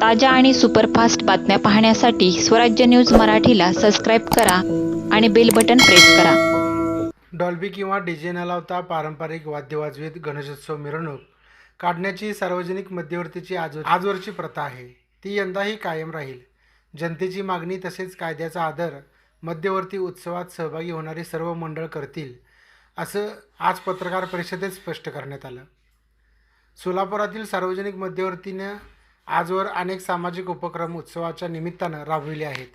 ताज्या आणि सुपरफास्ट बातम्या पाहण्यासाठी स्वराज्य न्यूज मराठीला सबस्क्राईब करा आणि बेल बटन प्रेस करा. डॉल्बी किंवा डीजे न लावता पारंपरिक वाद्य वाजवीत गणेशोत्सव मिरवणूक काढण्याची सार्वजनिक मध्यवर्तीची आज आजवरची प्रथा आहे. ती यंदाही कायम राहील. जनतेची मागणी तसेच कायद्याचा आदर मध्यवर्ती उत्सवात सहभागी होणारी सर्व मंडळ करतील असं आज पत्रकार परिषदेत स्पष्ट करण्यात आलं. सोलापुरातील सार्वजनिक मध्यवर्तीनं आजवर अनेक सामाजिक उपक्रम उत्सवाच्या निमित्तानं राबविले आहेत.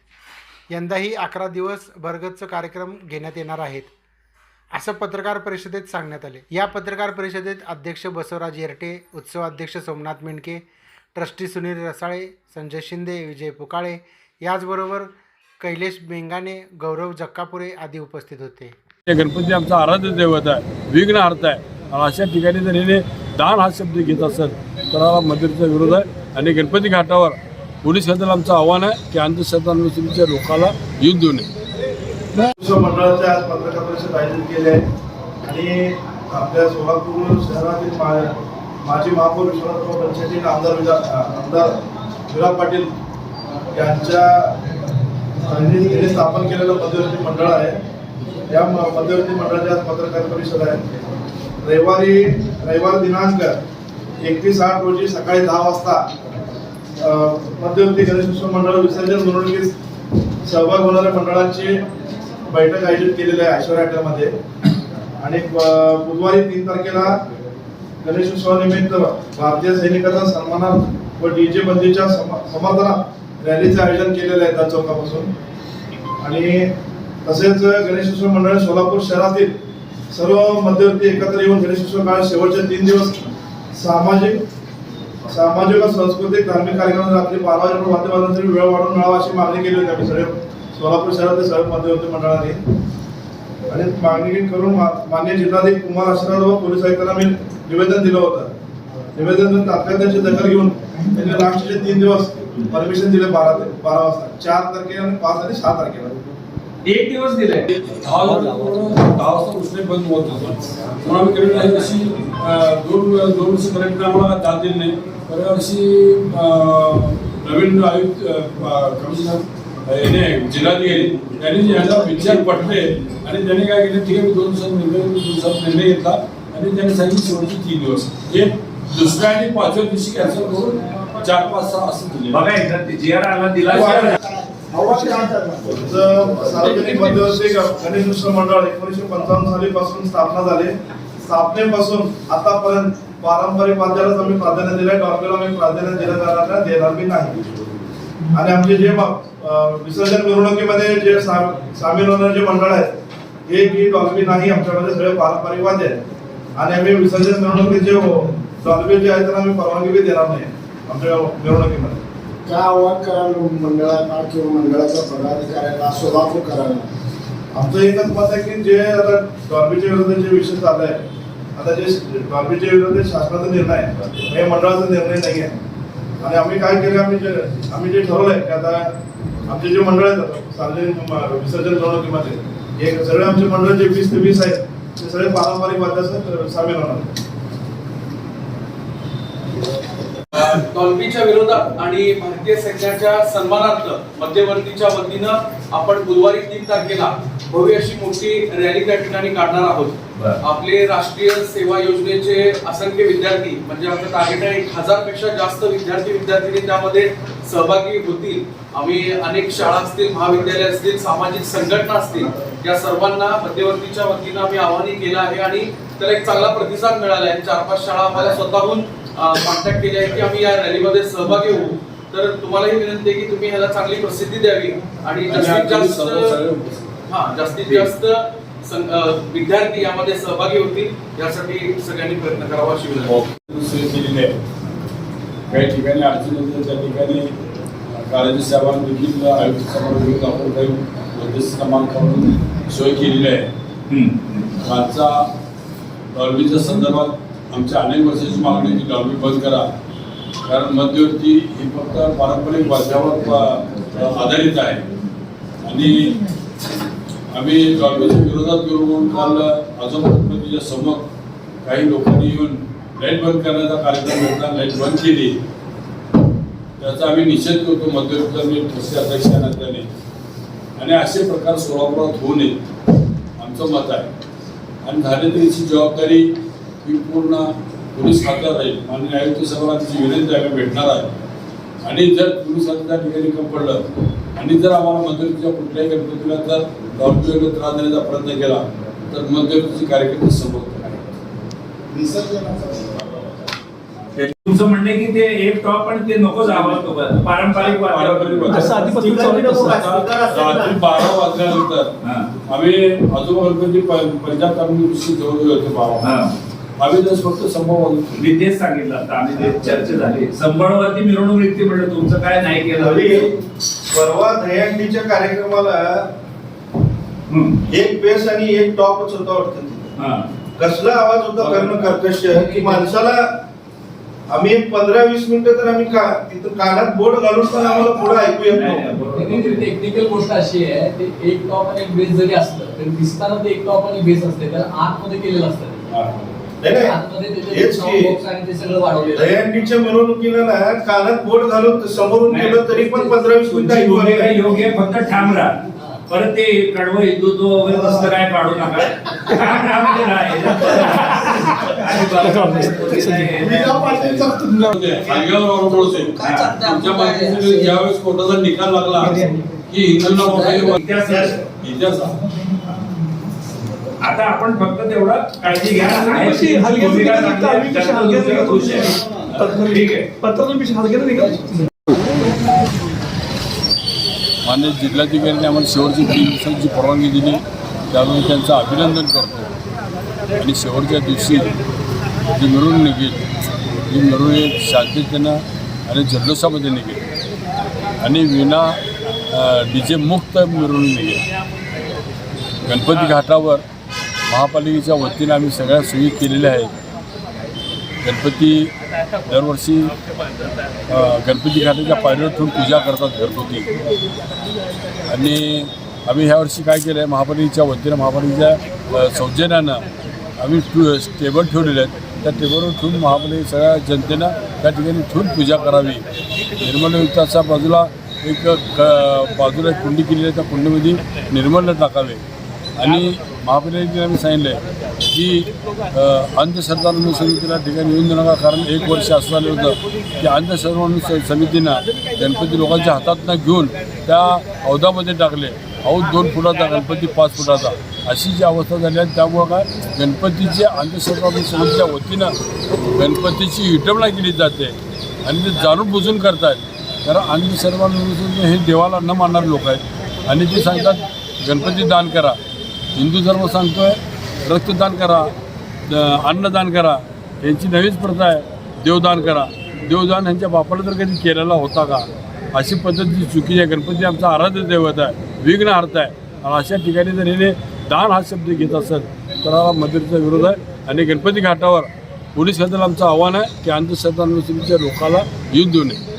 यंदाही अकरा दिवस भरगतचं कार्यक्रम घेण्यात येणार आहेत. असं पत्रकार परिषदेत सांगण्यात आले. या पत्रकार परिषदेत अध्यक्ष बसवराज येरटे उत्सवाध्यक्ष सोमनाथ मेणके ट्रस्टी सुनील रसाळे संजय शिंदे विजय पुकाळे याचबरोबर कैलेश बेंगाणे गौरव जक्कापुरे आदी उपस्थित होते. गणपती आमचा आराध्य दैवत आहे विघ्न अर्थ आहे. अशा ठिकाणी जर हिने दान हा शब्द घेत असेल तर हा विरोध आहे. आणि गणपती घाटावर पोलीस खात्याला आमचं आव्हान आहे की अंधश्रद्धांविषयीच्या लोकांना युद्ध देऊ नये. मंडळाचे आज पत्रकार परिषद आयोजित केली आहे. आणि आपल्या सोलापूर शहरातील मा- माजी महापौर विश्वनाथ पंचायती आमदार आमदार विराट पाटील यांच्या यांनी स्थापन केलेलं मध्यवर्ती मंडळ आहे. या मध्यवर्ती मंडळाची आज पत्रकार परिषद आहे. रविवारी रविवार दिनांक एकतीस आठ रोजी सकाळी दहा वाजता मध्यवर्ती गणेश उत्सव मंडळ विसर्जन मिरवणुकीस सहभाग होणाऱ्या मंडळांची बैठक आयोजित केलेली आहे ऐश्वर्या हॉटेलमध्ये आणि बुधवारी तीन तारखेला गणेश उत्सवानिमित्त भारतीय सैनिकांचा सन्मानार्थ व डीजे बंदीच्या समर्थनात रॅलीचे आयोजन केलेलं आहे त्या चौकापासून आणि तसेच गणेश उत्सव मंडळ सोलापूर शहरातील सर्व मध्यवर्ती एकत्र येऊन गणेश उत्सव काळ शेवटचे तीन दिवस सामाजिक सामाजिक व सांस्कृतिक धार्मिक कार्यक्रम रात्री बारा वाजेपर्यंत वाद्यवादनासाठी वेळ वाढून मिळावा अशी मागणी केली होती आम्ही सगळे. सोलापूर शहरातील सर्व मध्यवर्ती मंडळाने. आणि मागणी करून मान्य जिल्हाधिकारी कुमार आशीर्वाद व पोलीस आयुक्तांना मी निवेदन दिलं होतं. निवेदन तात्काळ त्यांची दखल घेऊन त्यांनी लास्टचे तीन दिवस परमिशन दिले बारा ते बारा वाजता. चार तारखेला आणि पाच आणि सहा तारखेला. एक दिवस दिलाय दहा वाजता उष्णे बंद होत होतं. म्हणून आम्ही केलेलं अशी दोन दोन वर्षापर्यंत आम्हाला दाद दिली नाही. अं, नवीन आयुक्त कमिशनर याने जिल्हाधिकारी त्यांनी यांना विचार पटले आणि त्यांनी काय केलं ठीक आहे दोन दिवसात निर्णय दोन दिवसात निर्णय घेतला आणि त्यांनी सांगितलं शेवटचे तीन दिवस. हे दुसऱ्या आणि पाचव्या दिवशी कॅन्सल करून चार पाच सहा असं दिले. बघा एकदा ते जी आर आला दिला तुमचं सार्वजनिक मध्यवर्ती गणेशोत्सव मंडळ एकोणीसशे पंचावन्न सालीपासून स्थापना झाली. स्थापनेपासून आतापर्यंत पारंपरिक वाद्यालाच आम्ही प्राधान्य दिलंय. डॉल्बीला आम्ही प्राधान्य दिलं जाणार देणार बी नाही. आणि आमचे जे विसर्जन मिरवणुकीमध्ये जे सामील होणारे जे मंडळ आहेत हे की डॉल्बी नाही आमच्यामध्ये सगळे पारंपरिक वाद्य आहेत. आणि आम्ही विसर्जन मिरवणुकीत जे हो, डॉल्बी जे आहे त्यांना आम्ही परवानगी बी देणार नाही आमच्या मिरवणुकीमध्ये. काय आव्हान कराल मंडळाला किंवा मंडळाच्या पदाधिकाऱ्याला सोलापूर करायला. आमचं एकच मत आहे की जे आता डॉल्बीच्या विरोधात जे विषय चालू आहे आता जे डॉल्बीच्या विरोधात शासनाचा निर्णय आहे हे मंडळाचा निर्णय नाही आहे. आणि आम्ही काय केलं आम्ही जे आम्ही जे ठरवलंय की आता आमचे जे मंडळ आहेत सार्वजनिक विसर्जन मिरवणुकीमध्ये हे सगळे आमचे मंडळ जे वीस ते वीस आहेत ते सगळे पारंपरिक वाद्याचं सामील होणार टॉल्बीच्या विरोधात आणि भारतीय सैन्याच्या सन्मानार्थ मध्यवर्तीच्या वतीनं आपण बुधवारी तीन तारखेला भव्य अशी मोठी रॅली त्या ठिकाणी काढणार आहोत. आपले राष्ट्रीय सेवा योजनेचे असंख्य विद्यार्थी म्हणजे आपलं टार्गेट आहे एक हजारपेक्षा जास्त विद्यार्थी विद्यार्थिनी त्यामध्ये सहभागी होतील. आम्ही अनेक शाळा असतील महाविद्यालय असतील सामाजिक संघटना असतील या सर्वांना मध्यवर्तीच्या वतीनं आम्ही आवाहन केलं आहे आणि त्याला एक चांगला प्रतिसाद मिळाला आहे. चार पाच शाळा आम्हाला स्वतःहून कॉन्टॅक्ट केले आहे की आम्ही या रॅलीमध्ये सहभागी होऊ. तर तुम्हालाही विनंती आहे की तुम्ही ह्याला चांगली प्रसिद्धी द्यावी. आणि जास्तीत जास्त हा जास्तीत जास्त विद्यार्थी यामध्ये सहभागी होतील. यासाठी सगळ्यांनी प्रयत्न करावा अशी विनंती. सोय केलेली आहे. काही ठिकाणी अडचणी येतात त्या ठिकाणी काळजी साहेबांनी देखील आयुक्त साहेबांना आपण काही मध्यस्थ क्रमांकावरून सोय केलेली आहे. आजचा डॉल्बीच्या संदर्भात आमच्या अनेक वर्षाची मागणी की डॉल्बी बंद करा. कारण मध्यवर्ती ही फक्त पारंपरिक वाद्यावर आधारित आहे. आणि आम्ही डॉल्बीच्या विरोधात गेलो काल आजोबा समोर काही लोकांनी येऊन लाइट बंद करण्याचा कार्यक्रम घेतला लाइट बंद केली. त्याचा आम्ही निषेध करतो मध्यवर्ती ठसे ट्रस्टी अध्यक्ष नात्याने आणि असे प्रकार सोलापुरात होऊ नये आमचं मत आहे. आणि झाले तर याची जबाबदारी ही पूर्ण पोलीस खात्यात राहील माननीय आयुक्त साहेबांना आमची विनंती आम्ही भेटणार आहे. आणि जर पोलिसांनी त्या ठिकाणी कम पडलं आणि जर आम्हाला मध्यवर्तीच्या कुठल्याही गणपतीला जर दौर्जन्य त्रास देण्याचा प्रयत्न केला तर मध्यवर्तीचे कार्यक्रम संभवत नाही तुमचं म्हणणं आहे की ते एक टॉप पण ते नको जावं पारंपरिक. रात्री बारा वाजल्यानंतर. आम्ही आजोबा गणपती प- पंजाब तामिळशी जवळ होते बारा आम्ही जर फक्त संभव मी तेच सांगितलं आता आम्ही ते चर्चा झाली संबळवरती मिरवणूक निघते म्हणलं तुमचं काय नाही केलं? परवा दहीहंडीच्या कार्यक्रमाला. एक बेस आणि एक टॉपच होता वाटतं. हा. कसला आवाज होता कर्ण कर्कश. की माणसाला आम्ही एक पंधरा वीस मिनिटं तर आम्ही का तिथं कानात बोट घालून पण आम्हाला पुढे ऐकू येत नाही, नव्हतं. टेक्निकल गोष्ट अशी आहे ते एक टॉप आणि एक बेस जरी असलं तरी दिसताना ते एक टॉप आणि बेस असते तर आतमध्ये केलेलं असतं हेच की. दहीहंडीच्या मिरवणुकीला ना कानात बोट घालून समोरून. गेलं तरी पण पंधरा वीस मिनिटं. योग्य फक्त ठाम राहा परत ते कडवं हिंदुत्व वगैरे तसलं काय काढू नका ज्यावेळेस कोर्टाचा निकाल लागला की हिंदूंना वगैरे इतिहास. इतिहास. आता आपण फक्त तेवढं काळजी घ्या. ती मान्य जिल्हाधिकाऱ्यांनी आम्हाला शेवटची तीन दिवसांची परवानगी दिली. त्यामुळे त्यांचं अभिनंदन करतो. आणि शेवटच्या दिवशी जी मिरवणूक निघेल ही मिरवणूक शांततेनं आणि जल्लोषामध्ये निघेल. आणि विना डी जे मुक्त मिरवणूक निघेल. गणपती घाटावर महापालिकेच्या वतीनं आम्ही सगळ्या सोयी केलेल्या आहेत. गणपती दरवर्षी गणपती घाटाच्या पायऱ्यावर ठेवून पूजा करतात घरगुती आणि आम्ही ह्या वर्षी काय केलं आहे महापालिकेच्या वतीनं महापालिकेच्या सौजन्यानं आम्ही टू टेबल ठेवलेले आहेत. त्या टेबलवर ठेवून महापालिके सगळ्या जनतेनं त्या ठिकाणी ठेवून पूजा करावी. निर्मलयुक्ताच्या बाजूला एक क बाजूला एक कुंडी केलेली आहे. त्या कुंडीमध्ये निर्मल टाकावे. आणि महापालिकेने आम्ही सांगितलं आहे की अंधश्रद्धा म्हणून समितीला ठिकाणी येऊन देऊ नका कारण एक वर्ष असं झालं होतं की अंधश्रद्धा म्हणून समितीनं गणपती लोकांच्या हातातनं घेऊन त्या हौदामध्ये टाकले. हौद दोन फुटाचा गणपती पाच फुटाचा. अशी जी अवस्था झाली आहे त्यामुळं काय? गणपतीचे अंधश्रद्धा म्हणून समितीच्या वतीनं गणपतीची विटवणा केली जाते आणि ते जाणून बुजून करतायत. कारण अंधश्रद्धा हे देवाला न मानणारे लोक आहेत. आणि ते सांगतात गणपती दान करा. हिंदू धर्म सांगतोय रक्तदान करा द- अन्नदान करा यांची नवीच प्रथा आहे देवदान करा. देवदान यांच्या बापाला तर कधी केलेला होता का? अशी पद्धती चुकीची आहे. गणपती आमचा आराध्य दैवत आहे विघ्न हरत आहे. आणि अशा ठिकाणी जर हिने दान हा शब्द घेत असेल तर हा मदतीचा विरोध आहे. आणि गणपती घाटावर पोलीस खात्याला आमचं आव्हान आहे की अंधश्रद्धा लोकाला येऊन देऊ नये.